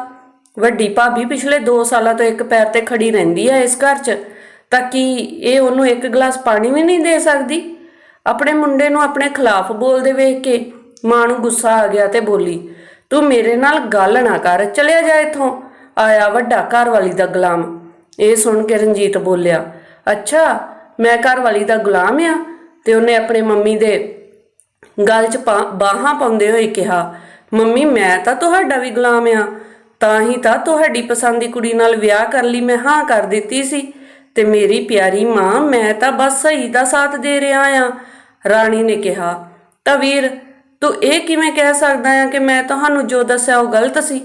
ਵੱਡੀ ਭਾਬੀ ਪਿਛਲੇ 2 ਸਾਲਾਂ ਤੋਂ ਇੱਕ ਪੈਰ ਤੇ ਖੜੀ ਰਹਿੰਦੀ ਹੈ ਇਸ ਘਰ 'ਚ, ਤਾਂ ਕੀ ਇਹ ਉਹਨੂੰ ਇੱਕ ਗਲਾਸ ਪਾਣੀ ਵੀ ਨਹੀਂ ਦੇ ਸਕਦੀ? ਆਪਣੇ ਮੁੰਡੇ ਨੂੰ ਆਪਣੇ ਖਿਲਾਫ ਬੋਲਦੇ ਵੇਖ ਕੇ ਮਾਂ ਨੂੰ ਗੁੱਸਾ ਆ ਗਿਆ ਤੇ ਬੋਲੀ, ਤੂੰ ਮੇਰੇ ਨਾਲ ਗੱਲ ਨਾ ਕਰ, ਚਲਿਆ ਜਾ ਇੱਥੋਂ। ਆਇਆ ਵੱਡਾ ਘਰ ਵਾਲੀ ਦਾ ਗੁਲਾਮ। ਇਹ ਸੁਣ ਕੇ ਰਣਜੀਤ ਬੋਲਿਆ, ਅੱਛਾ, ਮੈਂ ਘਰ ਵਾਲੀ ਦਾ ਗੁਲਾਮ ਆ? ਤੇ ਉਹਨੇ ਆਪਣੇ ਮੰਮੀ ਦੇ ਗੱਲ 'ਚ ਪਾ- ਬਾਹਾਂ ਪਾਉਂਦੇ ਹੋਏ ਕਿਹਾ, ਮੰਮੀ, ਮੈਂ ਤਾਂ ਤੁਹਾਡਾ ਵੀ ਗੁਲਾਮ ਆ। ਤਾਂ ਹੀ ਤਾਂ ਤੁਹਾਡੀ ਪਸੰਦ ਦੀ ਕੁੜੀ ਨਾਲ ਵਿਆਹ ਕਰਨ ਲਈ ਮੈਂ ਹਾਂ ਕਰ ਦਿੱਤੀ ਸੀ। ਤੇ ਮੇਰੀ ਪਿਆਰੀ ਮਾਂ, ਮੈਂ ਤਾਂ ਬਸ ਸਹੀ ਦਾ ਸਾਥ ਦੇ ਰਿਹਾ ਆ। ਰਾਣੀ ਨੇ ਕਿਹਾ, ਤਾਂ ਵੀਰ, ਤੂੰ ਇਹ ਕਿਵੇਂ ਕਹਿ ਸਕਦਾ ਆ ਕਿ ਮੈਂ ਤੁਹਾਨੂੰ ਜੋ ਦੱਸਿਆ ਉਹ ਗਲਤ ਸੀ?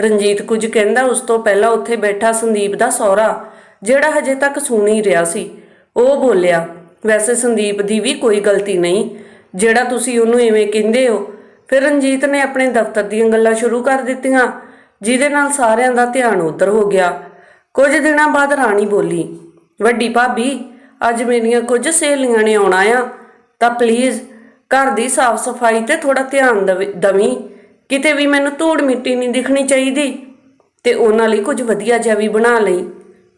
ਰਣਜੀਤ ਕੁਝ ਕਹਿੰਦਾ, ਉਸ ਤੋਂ ਪਹਿਲਾਂ ਉੱਥੇ ਬੈਠਾ ਸੰਦੀਪ ਦਾ ਸਹੁਰਾ, ਜਿਹੜਾ ਹਜੇ ਤੱਕ ਸੁਣ ਹੀ ਰਿਹਾ ਸੀ। ਉਹ ਬੋਲਿਆ, ਵੈਸੇ ਸੰਦੀਪ ਦੀ ਵੀ ਕੋਈ ਗਲਤੀ ਨਹੀਂ। ਜਿਹੜਾ ਤੁਸੀਂ ਉਹਨੂੰ ਇਵੇਂ ਕਹਿੰਦੇ ਹੋ। ਫਿਰ ਰਣਜੀਤ ਨੇ ਆਪਣੇ ਦਫ਼ਤਰ ਦੀਆਂ ਗੱਲਾਂ ਸ਼ੁਰੂ ਕਰ ਦਿੱਤੀਆਂ, ਜਿਹਦੇ ਨਾਲ ਸਾਰਿਆਂ ਦਾ ਧਿਆਨ ਉਧਰ ਹੋ ਗਿਆ। ਕੁਝ ਦਿਨਾਂ ਬਾਅਦ ਰਾਣੀ ਬੋਲੀ, ਵੱਡੀ ਭਾਬੀ, ਅੱਜ ਮੇਰੀਆਂ ਕੁਝ ਸਹੇਲੀਆਂ ਨੇ ਆਉਣਾ ਆ। ਤਾਂ ਪਲੀਜ਼ ਘਰ ਦੀ ਸਾਫ਼ ਸਫ਼ਾਈ ਤੇ ਥੋੜਾ ਧਿਆਨ ਦਵੀ- ਦਵੀਂ। ਕਿਤੇ ਵੀ ਮੈਨੂੰ ਧੂੜ ਮਿੱਟੀ ਨਹੀਂ ਦਿਖਣੀ ਚਾਹੀਦੀ। ਤੇ ਉਹਨਾਂ ਲਈ ਕੁਝ ਵਧੀਆ ਜਿਹਾ ਵੀ ਬਣਾ ਲਈ।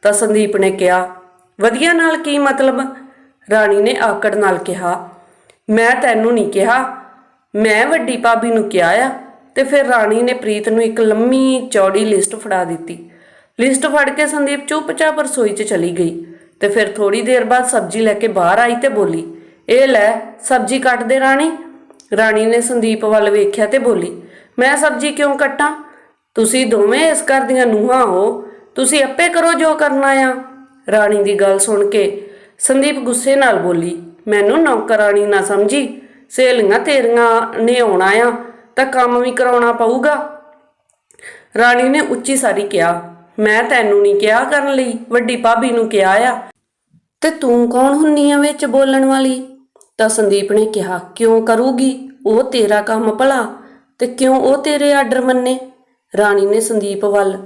ਤਾਂ ਸੰਦੀਪ ਨੇ ਕਿਹਾ, ਵਧੀਆ ਨਾਲ ਕੀ ਮਤਲਬ? ਰਾਣੀ ਨੇ ਆਕੜ ਨਾਲ ਕਿਹਾ ਮੈਂ ਤੈਨੂੰ ਨਹੀਂ ਕਿਹਾ। ਮੈਂ ਵੱਡੀ ਭਾਬੀ ਨੂੰ ਕਿਹਾ ਆ ਤੇ ਫਿਰ ਰਾਣੀ ਨੇ ਪ੍ਰੀਤ ਨੂੰ ਇੱਕ ਲੰਮੀ ਚੌੜੀ ਲਿਸਟ ਫੜਾ ਦਿੱਤੀ। ਲਿਸਟ ਫੜ ਕੇ ਸੰਦੀਪ ਚੁੱਪਚਾਪ ਰਸੋਈ 'ਚ ਚਲੀ ਗਈ ਤੇ ਫਿਰ ਥੋੜੀ ਦੇਰ ਬਾਅਦ ਸਬਜ਼ੀ ਲੈ ਕੇ ਬਾਹਰ ਆਈ ਤੇ ਬੋਲੀ, ਇਹ ਲੈ, ਸਬਜ਼ੀ ਕੱਟ ਦੇ ਰਾਣੀ। ਰਾਣੀ ਨੇ ਸੰਦੀਪ ਵੱਲ ਵੇਖਿਆ ਤੇ ਬੋਲੀ, ਮੈਂ ਸਬਜ਼ੀ ਕਿਉਂ ਕੱਟਾਂ? ਤੁਸੀਂ ਦੋਵੇਂ ਇਸ ਘਰ ਦੀਆਂ ਨੂੰਹਾਂ ਹੋ, ਤੁਸੀਂ ਆਪੇ ਕਰੋ ਜੋ ਕਰਨਾ ਆ। ਰਾਣੀ ਦੀ ਗੱਲ ਸੁਣ ਕੇ ਸੰਦੀਪ ਗੁੱਸੇ ਨਾਲ ਬੋਲੀ ਮੈਨੂੰ ਨੌਕਰਾਣੀ ਨਾ ਸਮਝੀ। ਸਹੇਲੀਆਂ ਤੇਰੀਆਂ ਨੇ ਆਉਣਾ ਆ, ਤਾਂ ਕੰਮ ਵੀ ਕਰਾਉਣਾ ਪਊਗਾ। ਰਾਣੀ ਨੇ ਉੱਚੀ ਸਾਰੀ ਕਿਹਾ, ਮੈਂ ਤੈਨੂੰ ਨਹੀਂ ਕਿਹਾ ਕਰਨ ਲਈ, ਵੱਡੀ ਭਾਬੀ ਨੂੰ ਕਿਹਾ ਆ। ਤੇ ਤੂੰ ਕੌਣ ਹੁੰਨੀ ਆ ਵਿੱਚ ਬੋਲਣ ਵਾਲੀ? ਤਾਂ ਸੰਦੀਪ ਨੇ ਕਿਹਾ, ਕਿਉਂ ਕਰੂਗੀ? ਉਹ ਤੇਰਾ ਕੰਮ ਭਲਾ, ਤੇ ਕਿਉਂ ਉਹ ਤੇਰੇ ਆਰਡਰ ਮੰਨੇ? ਰਾਣੀ ਨੇ ਸੰਦੀਪ ਵੱਲ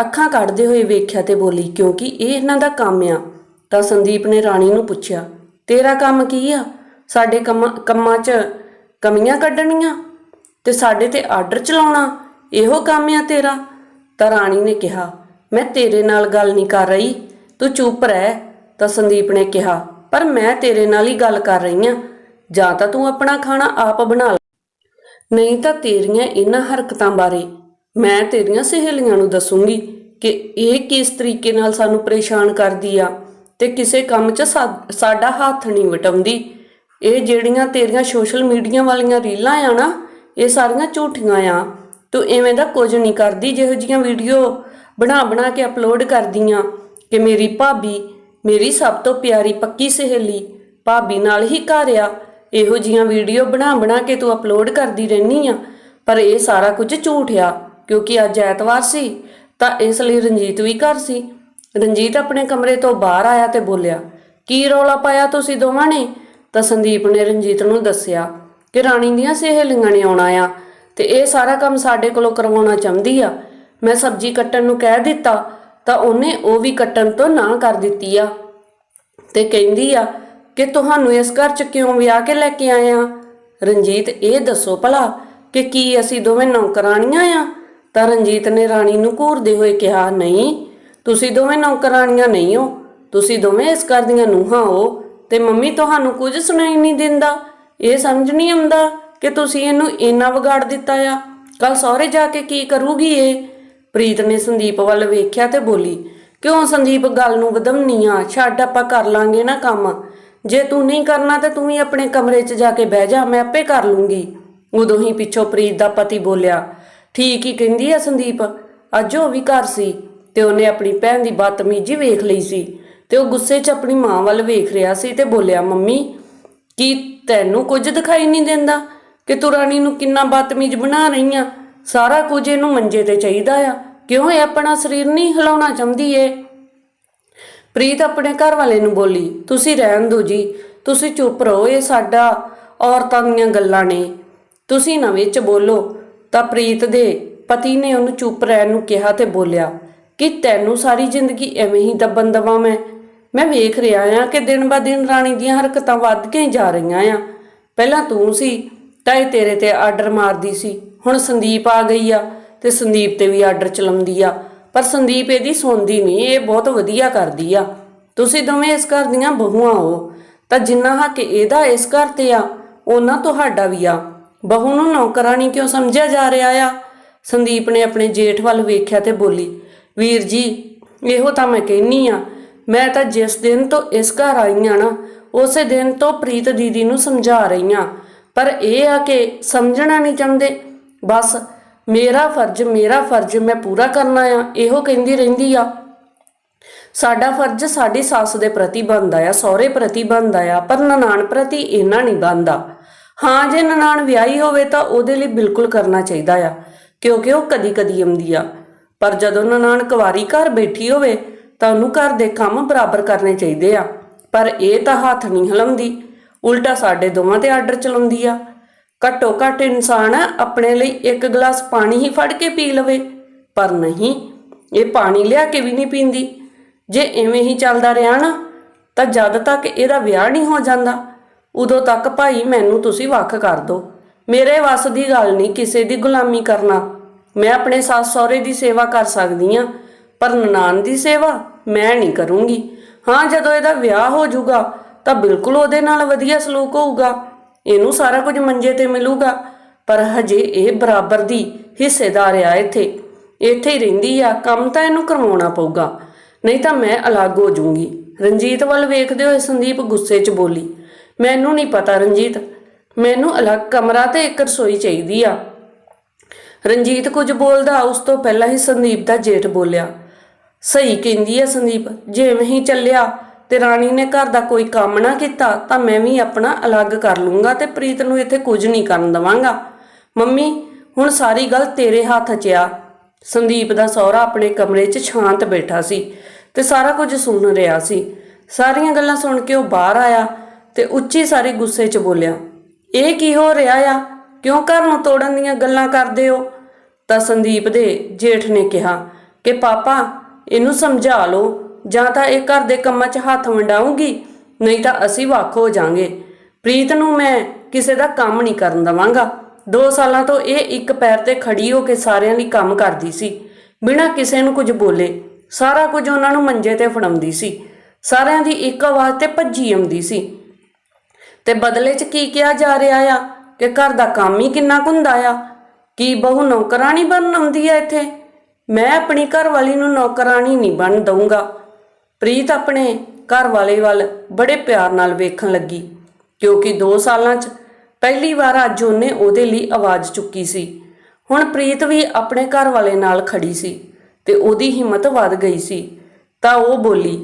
ਅੱਖਾਂ ਕੱਢਦੇ ਹੋਏ ਵੇਖਿਆ ਤੇ ਬੋਲੀ, ਕਿਉਂਕਿ ਇਹ ਇਹਨਾਂ ਦਾ ਕੰਮ ਆ। ਤਾਂ ਸੰਦੀਪ ਨੇ ਰਾਣੀ ਨੂੰ ਪੁੱਛਿਆ ਤੇਰਾ ਕੰਮ ਕੀ ਆ? ਸਾਡੇ ਕੰਮਾਂ ਕੰਮਾਂ 'ਚ ਕਮੀਆਂ ਕੱਢਣੀਆਂ ਤੇ ਸਾਡੇ ਤੇ ਆਰਡਰ ਚਲਾਉਣਾ, ਇਹੋ ਕੰਮ ਆ ਤੇਰਾ? ਤਾਂ ਰਾਣੀ ਨੇ ਕਿਹਾ, ਮੈਂ ਤੇਰੇ ਨਾਲ ਗੱਲ ਨਹੀਂ ਕਰ ਰਹੀ, ਤੂੰ ਚੁੱਪ ਰਹਿ, ਤਾਂ ਸੰਦੀਪ ਨੇ ਕਿਹਾ, ਪਰ ਮੈਂ ਤੇਰੇ ਨਾਲ ਹੀ ਗੱਲ ਕਰ ਰਹੀ ਆ, ਜਾਂ ਤਾਂ ਤੂੰ ਆਪਣਾ ਖਾਣਾ ਆਪ ਬਣਾ ਲੈ। ਨਹੀਂ ਤਾਂ ਤੇਰੀਆਂ ਇਹਨਾਂ ਹਰਕਤਾਂ ਬਾਰੇ ਮੈਂ ਤੇਰੀਆਂ ਸਹੇਲੀਆਂ ਨੂੰ ਦੱਸੂੰਗੀ ਕਿ ਇਹ ਕਿਸ ਤਰੀਕੇ ਨਾਲ ਸਾਨੂੰ ਪਰੇਸ਼ਾਨ ਕਰਦੀ ਆ। ਤੇ ਕਿਸੇ ਕੰਮ 'ਚ ਸਾ- ਸਾਡਾ ਹੱਥ ਨਹੀਂ ਵਟਾਉਂਦੀ। ਇਹ ਜਿਹੜੀਆਂ ਤੇਰੀਆਂ ਸੋਸ਼ਲ ਮੀਡੀਆ ਵਾਲੀਆਂ ਰੀਲਾਂ ਆ ਨਾ, ਇਹ ਸਾਰੀਆਂ ਝੂਠੀਆਂ ਆ। ਤੂੰ ਐਵੇਂ ਦਾ ਕੁਝ ਨਹੀਂ ਕਰਦੀ, ਜਿਹੋ ਜੀਆਂ ਵੀਡੀਓ ਬਣਾ ਬਣਾ ਕੇ ਅਪਲੋਡ ਕਰਦੀਆਂ ਕਿ ਮੇਰੀ ਭਾਬੀ ਮੇਰੀ ਸਭ ਤੋਂ ਪਿਆਰੀ ਪੱਕੀ ਸਹੇਲੀ ਭਾਬੀ ਨਾਲ ਹੀ ਘਰ ਆ। ਇਹੋ ਜੀਆਂ ਵੀਡੀਓ ਬਣਾ ਬਣਾ ਕੇ ਤੂੰ ਅਪਲੋਡ ਕਰਦੀ ਰਹਿਨੀ ਆ। ਪਰ ਇਹ ਸਾਰਾ ਕੁਝ ਝੂਠ ਆ, ਕਿਉਂਕਿ ਅੱਜ ਐਤਵਾਰ ਸੀ, ਤਾਂ ਇਸ ਲਈ ਰਣਜੀਤ ਵੀ ਘਰ ਸੀ। ਰਣਜੀਤ ਆਪਣੇ ਕਮਰੇ ਤੋਂ ਬਾਹਰ ਆਇਆ ਤੇ ਬੋਲਿਆ, ਕੀ ਰੌਲਾ ਪਾਇਆ ਤੁਸੀਂ ਦੋਵਾਂ ਨੇ? ਤਾਂ ਸੰਦੀਪ ਨੇ ਰਣਜੀਤ ਨੂੰ ਦੱਸਿਆ ਕਿ ਰਾਣੀ ਦੀਆਂ ਸਹੇਲੀਆਂ ਨੇ ਆਉਣਾ ਆ ਤੇ ਇਹ ਸਾਰਾ ਕੰਮ ਸਾਡੇ ਕੋਲੋਂ ਕਰਵਾਉਣਾ ਚਾਹੁੰਦੀ ਆ। ਮੈਂ ਸਬਜ਼ੀ ਕੱਟਣ ਨੂੰ ਕਹਿ ਦਿੱਤਾ ਤਾਂ ਉਹਨੇ ਉਹ ਵੀ ਕੱਟਣ ਤੋਂ ਨਾ ਕਰ ਦਿੱਤੀ ਆ ਤੇ ਕਹਿੰਦੀ ਆ ਕਿ ਤੁਹਾਨੂੰ ਇਸ ਘਰ ਚ ਕਿਉਂ ਵਿਆਹ ਕੇ ਲੈ ਕੇ ਆਏ ਆ? ਰਣਜੀਤ ਇਹ ਦੱਸੋ ਭਲਾ ਕਿ ਕੀ ਅਸੀਂ ਦੋਵੇਂ ਨੌਕਰਾਣੀਆਂ ਆ? ਤਾਂ ਰਣਜੀਤ ਨੇ ਰਾਣੀ ਨੂੰ ਘੂਰਦੇ ਹੋਏ ਕਿਹਾ, ਨਹੀਂ ਤੁਸੀਂ ਦੋਵੇਂ ਨੌਕਰਾਣੀਆਂ ਨਹੀਂ ਹੋ। ਤੁਸੀਂ ਦੋਵੇਂ ਇਸ ਘਰ ਦੀਆਂ ਨੂੰਹਾਂ ਹੋ ਤੇ ਮੰਮੀ ਤੁਹਾਨੂੰ ਕੁਝ ਸੁਣਾਈ ਨਹੀਂ ਦਿੰਦਾ। ਇਹ ਸਮਝ ਨਹੀਂ ਆਉਂਦਾ ਕਿ ਤੁਸੀਂ ਇਹਨੂੰ ਇੰਨਾ ਵਿਗਾੜ ਦਿੱਤਾ ਆ। ਕੱਲ ਸਹੁਰੇ ਜਾ ਕੇ ਕੀ ਕਰੂਗੀ ਇਹ? ਪ੍ਰੀਤ ਨੇ ਸੰਦੀਪ ਵੱਲ ਵੇਖਿਆ ਤੇ ਬੋਲੀ, ਕਿਉਂ ਸੰਦੀਪ, ਗੱਲ ਨੂੰ ਵਧਮਨੀ ਆ। ਛੱਡ, ਆਪਾਂ ਕਰ ਲਾਂਗੇ ਨਾ ਕੰਮ। ਜੇ ਤੂੰ ਨਹੀਂ ਕਰਨਾ ਤੇ ਤੂੰ ਹੀ ਆਪਣੇ ਕਮਰੇ 'ਚ ਜਾ ਕੇ ਬਹਿ ਜਾ, ਮੈਂ ਆਪੇ ਕਰ ਲੂੰਗੀ। ਉਦੋਂ ਹੀ ਪਿੱਛੋਂ ਪ੍ਰੀਤ ਦਾ ਪਤੀ ਬੋਲਿਆ, ਠੀਕ ਹੀ ਕਹਿੰਦੀ ਆ ਸੰਦੀਪ, ਅੱਜ ਉਹ ਵੀ ਘਰ ਸੀ। ਤੇ ਉਹਨੇ ਆਪਣੀ ਭੈਣ ਦੀ ਬਦਤਮੀਜੀ ਵੇਖ ਲਈ ਸੀ ਤੇ ਉਹ ਗੁੱਸੇ 'ਚ ਆਪਣੀ ਮਾਂ ਵੱਲ ਵੇਖ ਰਿਹਾ ਸੀ ਤੇ ਬੋਲਿਆ, ਮੰਮੀ, ਕੀ ਤੈਨੂੰ ਕੁਝ ਦਿਖਾਈ ਨਹੀਂ ਦਿੰਦਾ ਕਿ ਤੂੰ ਰਾਣੀ ਨੂੰ ਕਿੰਨਾ ਬਦਤਮੀਜ਼ ਬਣਾ ਰਹੀ ਆ? ਸਾਰਾ ਕੁਝ ਇਹਨੂੰ ਮੰਜੇ ਤੇ ਚਾਹੀਦਾ ਆ। ਕਿਉਂ ਇਹ ਆਪਣਾ ਸਰੀਰ ਨਹੀਂ ਹਿਲਾਉਣਾ ਚਾਹੁੰਦੀ ਏ? ਪ੍ਰੀਤ ਆਪਣੇ ਘਰ ਵਾਲੇ ਨੂੰ ਬੋਲੀ, ਤੁਸੀਂ ਰਹਿਣ ਦਿਓ ਜੀ, ਤੁਸੀਂ ਚੁੱਪ ਰਹੋ, ਇਹ ਸਾਡਾ ਔਰਤਾਂ ਦੀਆਂ ਗੱਲਾਂ ਨੇ। ਤੁਸੀਂ ਨਾ ਵਿੱਚ ਬੋਲੋ। ਤਾਂ ਪ੍ਰੀਤ ਦੇ ਪਤੀ ਨੇ ਉਹਨੂੰ ਚੁੱਪ ਰਹਿਣ ਨੂੰ ਕਿਹਾ ਤੇ ਬੋਲਿਆ ਕਿ ਤੈਨੂੰ ਸਾਰੀ ਜ਼ਿੰਦਗੀ ਐਵੇਂ ਹੀ ਦੱਬਣ ਦਵਾਂ ਮੈਂ? ਮੈਂ ਵੇਖ ਰਿਹਾ ਆ ਕਿ ਦਿਨ ਬਾ ਦਿਨ ਰਾਣੀ ਦੀਆਂ ਹਰਕਤਾਂ ਵੱਧ ਕੇ ਜਾ ਰਹੀਆਂ ਆ। ਪਹਿਲਾਂ ਤੂੰ ਸੀ ਤਾਂ ਇਹ ਤੇਰੇ ਤੇ ਆਰਡਰ ਮਾਰਦੀ ਸੀ। ਹੁਣ ਸੰਦੀਪ ਆ ਗਈ ਆ ਤੇ ਸੰਦੀਪ ਤੇ ਵੀ ਆਰਡਰ ਚਲਾਉਂਦੀ ਆ। ਪਰ ਸੰਦੀਪ ਇਹਦੀ ਸੁਣਦੀ ਨਹੀਂ, ਇਹ ਬਹੁਤ ਵਧੀਆ ਕਰਦੀ ਆ। ਤੁਸੀਂ ਦੋਵੇਂ ਇਸ ਘਰ ਦੀਆਂ ਬਹੂਆਂ ਹੋ। ਤਾਂ ਜਿੰਨਾ ਹੱਕ ਇਹਦਾ ਇਸ ਘਰ ਤੇ ਆ ਉਹਨਾਂ ਤੁਹਾਡਾ ਵੀ ਆ। ਬਹੂ ਨੂੰ ਨੌਕਰਾਨੀ ਕਿਉਂ ਸਮਝਿਆ ਜਾ ਰਿਹਾ ਆ? ਸੰਦੀਪ ਨੇ ਆਪਣੇ ਜੇਠ ਵੱਲ ਵੇਖਿਆ ਤੇ ਬੋਲੀ ਵੀਰ ਜੀ, ਇਹੋ ਤਾਂ ਮੈਂ ਕਹਿਨੀ ਆ, ਮੈਂ ਤਾਂ ਜਿਸ ਦਿਨ ਤੋਂ ਇਸ ਘਰ ਆਈ ਆ ਨਾ, ਉਸੇ ਦਿਨ ਤੋਂ ਪ੍ਰੀਤ ਦੀਦੀ ਨੂੰ ਸਮਝਾ ਰਹੀ ਆ। ਪਰ ਇਹ ਆ ਕਿ ਸਮਝਣਾ ਨਹੀਂ ਚਾਹੁੰਦੇ। ਬਸ, ਮੇਰਾ ਫਰਜ਼ ਮੇਰਾ ਫਰਜ਼ ਮੈਂ ਪੂਰਾ ਕਰਨਾ ਆ, ਇਹੋ ਕਹਿੰਦੀ ਰਹਿੰਦੀ ਆ। ਸਾਡਾ ਫਰਜ਼ ਸਾਡੀ ਸੱਸ ਦੇ ਪ੍ਰਤੀ ਬਣਦਾ ਆ, ਸਹੁਰੇ ਪ੍ਰਤੀ ਬਣਦਾ ਆ, ਪਰ ਨਨਾਣ ਪ੍ਰਤੀ ਇੰਨਾ ਨਹੀਂ ਬਣਦਾ। ਹਾਂ, ਜੇ ਨਨਾਣ ਵਿਆਹੀ ਹੋਵੇ ਤਾਂ ਉਹਦੇ ਲਈ ਬਿਲਕੁਲ ਕਰਨਾ ਚਾਹੀਦਾ ਆ, ਕਿਉਂਕਿ ਉਹ ਕਦੀ ਕਦੀ ਆਉਂਦੀ ਆ। ਪਰ ਜਦੋਂ ਨਨਾਣ ਕੁਵਾਰੀ ਘਰ ਬੈਠੀ ਹੋਵੇ, ਤਾਂ ਉਹਨੂੰ ਘਰ ਦੇ ਕੰਮ ਬਰਾਬਰ ਕਰਨੇ ਚਾਹੀਦੇ ਆ। ਪਰ ਇਹ ਤਾਂ ਹੱਥ ਨਹੀਂ ਹਲਾਉਂਦੀ ਉਲਟਾ ਸਾਡੇ ਦੋਵਾਂ ਤੇ ਆਰਡਰ ਚਲਾਉਂਦੀ ਆ। ਘੱਟੋ ਘੱਟ ਇਨਸਾਨ ਆਪਣੇ ਲਈ ਇੱਕ ਗਲਾਸ ਪਾਣੀ ਹੀ ਫੜ ਕੇ ਪੀ ਲਵੇ। ਪਰ ਨਹੀਂ, ਇਹ ਪਾਣੀ ਲਿਆ ਕੇ ਵੀ ਨਹੀਂ ਪੀਂਦੀ। ਜੇ ਐਵੇਂ ਹੀ ਚੱਲਦਾ ਰਿਹਾ ਨਾ, ਤਾਂ ਜਦ ਤੱਕ ਇਹਦਾ ਵਿਆਹ ਨਹੀਂ ਹੋ ਜਾਂਦਾ, ਉਦੋਂ ਤੱਕ ਭਾਈ ਮੈਨੂੰ ਤੁਸੀਂ ਵੱਖ ਕਰ ਦਿਓ। ਮੇਰੇ ਵੱਸ ਦੀ ਗੱਲ ਨਹੀਂ ਕਿਸੇ ਦੀ ਗੁਲਾਮੀ ਕਰਨਾ। ਮੈਂ ਆਪਣੇ ਸੱਸ ਸਹੁਰੇ ਦੀ ਸੇਵਾ ਕਰ ਸਕਦੀ ਆ ਪਰ ਨਨਾਣ ਦੀ ਸੇਵਾ ਮੈਂ ਨਹੀਂ ਕਰੂੰਗੀ। ਹਾਂ, ਜਦੋਂ ਇਹਦਾ ਵਿਆਹ ਹੋ ਜਾਊਗਾ, ਤਾਂ ਬਿਲਕੁਲ ਉਹਦੇ ਨਾਲ ਵਧੀਆ ਸਲੂਕ ਹੋਊਗਾ। ਇਹਨੂੰ ਸਾਰਾ ਕੁਝ ਮੰਜੇ ਤੇ ਮਿਲੂਗਾ, ਪਰ ਹਜੇ ਇਹ ਬਰਾਬਰ ਦੀ ਹਿੱਸੇਦਾਰ ਆ ਇੱਥੇ। ਇੱਥੇ ਹੀ ਰਹਿੰਦੀ ਆ, ਕੰਮ ਤਾਂ ਇਹਨੂੰ ਕਰਵਾਉਣਾ ਪਊਗਾ। ਨਹੀਂ ਤਾਂ ਮੈਂ ਅਲੱਗ ਹੋ ਜਾਊਂਗੀ। ਰਣਜੀਤ ਵੱਲ ਵੇਖਦੇ ਹੋਏ ਸੰਦੀਪ ਗੁੱਸੇ 'ਚ ਬੋਲੀ, ਮੈਨੂੰ ਨਹੀਂ ਪਤਾ ਰਣਜੀਤ, ਮੈਨੂੰ ਅਲੱਗ ਕਮਰਾ ਤੇ ਇੱਕ ਰਸੋਈ ਚਾਹੀਦੀ ਆ। ਰਣਜੀਤ ਕੁਝ ਬੋਲਦਾ, ਉਸ ਤੋਂ ਪਹਿਲਾਂ ਹੀ ਸੰਦੀਪ ਦਾ ਜੇਠ ਬੋਲਿਆ। ਸਹੀ ਕਹਿੰਦੀ ਹੈ ਸੰਦੀਪ, ਜਿਵੇਂ ਹੀ ਚੱਲਿਆ ਤੇ ਰਾਣੀ ਨੇ ਘਰ ਦਾ ਕੋਈ ਕੰਮ ਨਾ ਕੀਤਾ, ਤਾਂ ਮੈਂ ਵੀ ਆਪਣਾ ਅਲੱਗ ਕਰ ਲੂੰਗਾ ਤੇ ਪ੍ਰੀਤ ਨੂੰ ਇੱਥੇ ਕੁਝ ਨਹੀਂ ਕਰਨ ਦਵਾਂਗਾ। ਮੰਮੀ, ਹੁਣ ਸਾਰੀ ਗੱਲ ਤੇਰੇ ਹੱਥ 'ਚ ਆ। ਸੰਦੀਪ ਦਾ ਸਹੁਰਾ ਆਪਣੇ ਕਮਰੇ 'ਚ ਸ਼ਾਂਤ ਬੈਠਾ ਸੀ ਤੇ ਸਾਰਾ ਕੁਝ ਸੁਣ ਰਿਹਾ ਸੀ। ਸਾਰੀਆਂ ਗੱਲਾਂ ਸੁਣ ਕੇ ਉਹ ਬਾਹਰ ਆਇਆ ਤੇ ਉੱਚੀ ਸਾਰੀ ਗੁੱਸੇ 'ਚ ਬੋਲਿਆ, ਇਹ ਕੀ ਹੋ ਰਿਹਾ ਆ? ਕਿਉਂ ਘਰ ਨੂੰ ਤੋੜਨ ਦੀਆਂ ਗੱਲਾਂ ਕਰਦੇ ਹੋ? ਤਾਂ ਸੰਦੀਪ ਦੇ ਜੇਠ ਨੇ ਕਿਹਾ ਕਿ, ਪਾਪਾ, ਇਹਨੂੰ ਸਮਝਾ ਲਓ, ਜਾਂ ਤਾਂ ਇਹ ਘਰ ਦੇ ਕੰਮਾਂ 'ਚ ਹੱਥ ਵੰਡਾਉਂਗੀ ਨਹੀਂ ਤਾਂ ਅਸੀਂ ਵੱਖ ਹੋ ਜਾਾਂਗੇ। ਪ੍ਰੀਤ ਨੂੰ ਮੈਂ ਕਿਸੇ ਦਾ ਕੰਮ ਨਹੀਂ ਕਰਨ ਦਵਾਂਗਾ। 2 ਸਾਲਾਂ ਤੋਂ ਇਹ ਇੱਕ ਪੈਰ ਤੇ ਖੜੀ ਹੋ ਕੇ ਸਾਰਿਆਂ ਲਈ ਕੰਮ ਕਰਦੀ ਸੀ। ਬਿਨਾਂ ਕਿਸੇ ਨੂੰ ਕੁਝ ਬੋਲੇ, ਸਾਰਾ ਕੁਝ ਉਹਨਾਂ ਨੂੰ ਮੰਜੇ ਤੇ ਫੜਾਉਂਦੀ ਸੀ। ਸਾਰਿਆਂ ਦੀ ਇੱਕ ਆਵਾਜ਼ ਤੇ ਭੱਜੀ ਆਉਂਦੀ ਸੀ। ਤੇ ਬਦਲੇ 'ਚ ਕੀ ਕਿਹਾ ਜਾ ਰਿਹਾ ਆ? ਕਿ ਘਰ ਦਾ ਕੰਮ ਹੀ ਕਿੰਨਾ ਕੁ ਹੁੰਦਾ ਆ? ਕੀ ਬਹੂ ਨੌਕਰਾਨੀ ਬਣਨ ਆਉਂਦੀ ਹੈ ਇੱਥੇ? ਮੈਂ ਆਪਣੀ ਘਰਵਾਲੀ ਨੂੰ ਨੌਕਰਾਨੀ ਨਹੀਂ ਬਣ ਦਊਂਗਾ। ਪ੍ਰੀਤ ਆਪਣੇ ਘਰ ਵਾਲੇ ਵੱਲ ਬੜੇ ਪਿਆਰ ਨਾਲ ਵੇਖਣ ਲੱਗੀ, ਕਿਉਂਕਿ 2 ਸਾਲਾਂ 'ਚ ਪਹਿਲੀ ਵਾਰ ਅੱਜ ਉਹਨੇ ਉਹਦੇ ਲਈ ਆਵਾਜ਼ ਚੁੱਕੀ ਸੀ। ਹੁਣ ਪ੍ਰੀਤ ਵੀ ਆਪਣੇ ਘਰ ਵਾਲੇ ਨਾਲ ਖੜੀ ਸੀ ਤੇ ਉਹਦੀ ਹਿੰਮਤ ਵੱਧ ਗਈ ਸੀ। ਤਾਂ ਉਹ ਬੋਲੀ,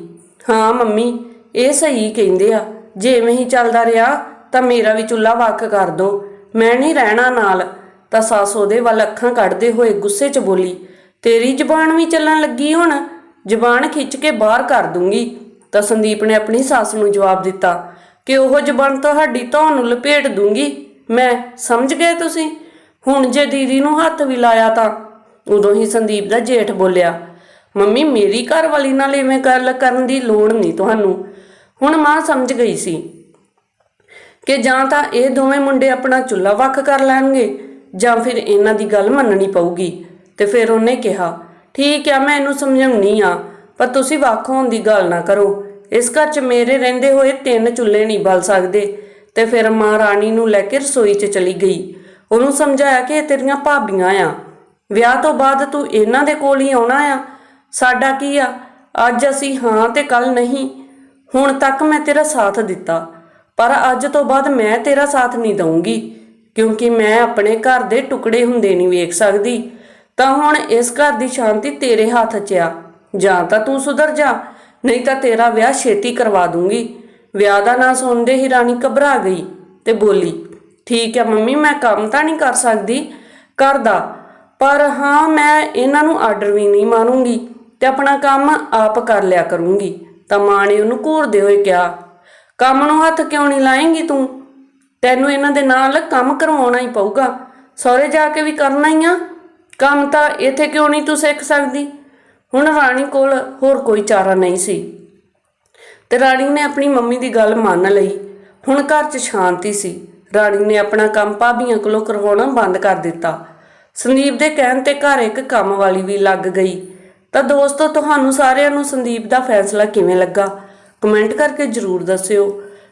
ਹਾਂ ਮੰਮੀ, ਇਹ ਸਹੀ ਕਹਿੰਦੇ ਆ। ਜੇ ਐਵੇਂ ਹੀ ਚੱਲਦਾ ਰਿਹਾ ਤਾਂ ਮੇਰਾ ਵੀ ਚੁੱਲ੍ਹਾ ਵੱਖ ਕਰ ਦੋ। ਮੈਂ ਨਹੀਂ ਰਹਿਣਾ ਨਾਲ। ਤਾਂ ਸੱਸ ਉਹਦੇ ਵੱਲ ਅੱਖਾਂ ਕੱਢਦੇ ਹੋਏ ਗੁੱਸੇ 'ਚ ਬੋਲੀ, ਤੇਰੀ ਜਬਾਨ ਵੀ ਚੱਲਣ ਲੱਗੀ ਹੁਣ? ਜਬਾਨ ਖਿੱਚ ਕੇ ਬਾਹਰ ਕਰ ਦੂੰਗੀ। ਤਾਂ ਸੰਦੀਪ ਨੇ ਆਪਣੀ ਸੱਸ ਨੂੰ ਜਵਾਬ ਦਿੱਤਾ, ਕਿ ਉਹ ਜਬਾਨ ਤੁਹਾਡੀ ਤੁਹਾਨੂੰ ਲਪੇਟ ਦੂੰਗੀ। ਮੈਂ, ਸਮਝ ਗਏ ਤੁਸੀਂ? ਹੁਣ ਜੇ ਦੀਦੀ ਨੂੰ ਹੱਥ ਵੀ ਲਾਇਆ ਤਾਂ? ਉਦੋਂ ਹੀ ਸੰਦੀਪ ਦਾ ਜੇਠ ਬੋਲਿਆ, ਮੰਮੀ, ਮੇਰੀ ਘਰ ਵਾਲੀ ਨਾਲ ਐਵੇਂ ਗੱਲ ਕਰਨ ਦੀ ਲੋੜ ਨਹੀਂ ਤੁਹਾਨੂੰ। ਹੁਣ ਮਾਂ ਸਮਝ ਗਈ ਸੀ ਕਿ ਜਾਂ ਤਾਂ ਇਹ ਦੋਵੇਂ ਮੁੰਡੇ ਆਪਣਾ ਚੁੱਲ੍ਹਾ ਵੱਖ ਕਰ ਲੈਣਗੇ ਜਾਂ ਫਿਰ ਇਹਨਾਂ ਦੀ ਗੱਲ ਮੰਨਣੀ ਪਊਗੀ। ਤੇ ਫਿਰ ਉਹਨੇ ਕਿਹਾ, ਠੀਕ ਆ, ਮੈਂ ਇਹਨੂੰ ਸਮਝਾਉਣੀ ਆ, ਪਰ ਤੁਸੀਂ ਵੱਖ ਹੋਣ ਦੀ ਗੱਲ ਨਾ ਕਰੋ। ਇਸ ਘਰ 'ਚ ਮੇਰੇ ਰਹਿੰਦੇ ਹੋਏ ਤਿੰਨ ਚੁੱਲ੍ਹੇ ਨਹੀਂ ਬਲ ਸਕਦੇ ਤੇ ਫਿਰ ਮਾਂ ਰਾਣੀ ਨੂੰ ਲੈ ਕੇ ਰਸੋਈ 'ਚ ਚਲੀ ਗਈ। ਉਹਨੂੰ ਸਮਝਾਇਆ ਕਿ ਇਹ ਤੇਰੀਆਂ ਭਾਬੀਆਂ ਆ। ਵਿਆਹ ਤੋਂ ਬਾਅਦ ਤੂੰ ਇਹਨਾਂ ਦੇ ਕੋਲ ਹੀ ਆਉਣਾ ਆ। ਸਾਡਾ ਕੀ ਆ? ਅੱਜ ਅਸੀਂ ਹਾਂ ਤੇ ਕੱਲ ਨਹੀਂ। ਹੁਣ ਤੱਕ ਮੈਂ ਤੇਰਾ ਸਾਥ ਦਿੱਤਾ। ਪਰ ਅੱਜ ਤੋਂ ਬਾਅਦ ਮੈਂ ਤੇਰਾ ਸਾਥ ਨਹੀਂ ਦਊਂਗੀ। ਕਿਉਂਕਿ ਮੈਂ ਆਪਣੇ ਘਰ ਦੇ ਟੁਕੜੇ ਹੁੰਦੇ ਨਹੀਂ ਵੇਖ ਸਕਦੀ। ਤਾਂ ਹੁਣ ਇਸ ਘਰ ਦੀ ਸ਼ਾਂਤੀ ਤੇਰੇ ਹੱਥ 'ਚ ਆ। ਜਾਂ ਤਾਂ ਤੂੰ ਸੁਧਰ ਜਾ, ਨਹੀਂ ਤਾਂ ਤੇਰਾ ਵਿਆਹ ਛੇਤੀ ਕਰਵਾ ਦੂੰਗੀ। ਵਿਆਹ ਦਾ ਨਾਂ ਸੁਣਦੇ ਹੀ ਰਾਣੀ ਘਬਰਾ ਗਈ ਤੇ ਬੋਲੀ, ਠੀਕ ਹੈ ਮੰਮੀ, ਮੈਂ ਕੰਮ ਤਾਂ ਨਹੀਂ ਕਰ ਸਕਦੀ ਘਰ ਦਾ ਪਰ ਹਾਂ, ਮੈਂ ਇਹਨਾਂ ਨੂੰ ਆਰਡਰ ਵੀ ਨਹੀਂ ਮਾਨੂੰਗੀ ਤੇ ਆਪਣਾ ਕੰਮ ਆਪ ਕਰ ਲਿਆ ਕਰੂੰਗੀ। ਤਾਂ ਮਾਂ ਨੇ ਉਹਨੂੰ ਘੂਰਦੇ ਹੋਏ ਕਿਹਾ, ਕੰਮ ਨੂੰ ਹੱਥ ਕਿਉਂ ਨਹੀਂ ਲਾਏਂਗੀ ਤੂੰ? ਤੈਨੂੰ ਇਹਨਾਂ ਦੇ ਨਾਲ ਕੰਮ ਕਰਵਾਉਣਾ ਹੀ ਪਊਗਾ। ਸਹੁਰੇ ਜਾ ਕੇ ਵੀ ਕਰਨਾ ਹੀ ਆ। ਕੰਮ ਤਾਂ ਇੱਥੇ ਕਿਉਂ ਨਹੀਂ ਤੂੰ ਸਿੱਖ ਸਕਦੀ? ਹੁਣ ਰਾਣੀ ਕੋਲ ਹੋਰ ਕੋਈ ਚਾਰਾ ਨਹੀਂ ਸੀ। ਤੇ ਰਾਣੀ ਨੇ ਆਪਣੀ ਮੰਮੀ ਦੀ ਗੱਲ ਮੰਨ ਲਈ। ਹੁਣ ਘਰ 'ਚ ਸ਼ਾਂਤੀ ਸੀ। ਰਾਣੀ ਨੇ ਆਪਣਾ ਕੰਮ ਭਾਬੀਆਂ ਕੋਲੋਂ ਕਰਵਾਉਣਾ ਬੰਦ ਕਰ ਦਿੱਤਾ। ਸੰਦੀਪ ਦੇ ਕਹਿਣ ਤੇ ਘਰ ਇੱਕ ਕੰਮ ਵਾਲੀ ਵੀ ਲੱਗ ਗਈ। ਤਾਂ ਦੋਸਤੋ, ਤੁਹਾਨੂੰ ਸਾਰਿਆਂ ਨੂੰ ਸੰਦੀਪ ਦਾ ਫੈਸਲਾ ਕਿਵੇਂ ਲੱਗਾ? ਕਮੈਂਟ ਕਰਕੇ ਜਰੂਰ ਦੱਸਿਓ।